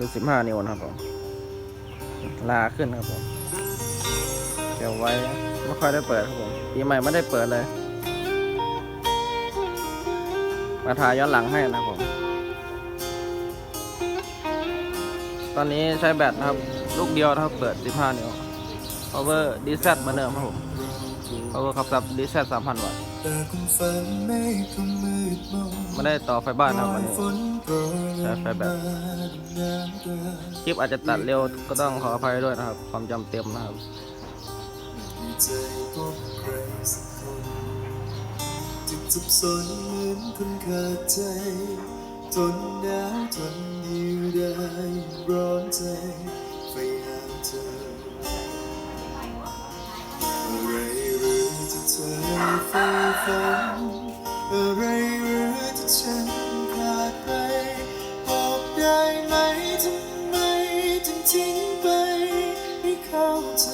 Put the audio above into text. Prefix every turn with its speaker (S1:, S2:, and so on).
S1: คือ 15 นิ้วนะครับผม ลาขึ้นครับผมเดี๋ยวไว้ไม่ค่อยได้เปิดครับผมปีใหม่ไม่ได้เปิดเลย มาถ่ายย้อนหลังให้นะครับผม ตอนนี้ใช้แบตนะครับ ลูกเดียวนะครับเปิด 15 นิ้ว power DZ เหมือนเดิมครับผม power ขับสับ DZ 3,000 วัตต์
S2: ไม่คงมืดมน
S1: ไม่ได้ต่อไฟบ้านนะครับวันนี้
S2: ฝนโปรย
S1: ใช้ไฟแบบ
S2: มาน้ำตา
S1: คลิปอาจจะตัดเร็วก็ต้องขออภัยด้วยนะครับ ความจำเต็มนะครับ
S2: มีใจพบใครสักคนจึงสับสนเหมือนคนขาดใจทนหนาวทนอยู่ได้ร้อนใจ ฝนอะไรหรือที่ฉันขาดไปบอกได้ไหมทำไมถึงทิ้งไปไม่เข้าใจ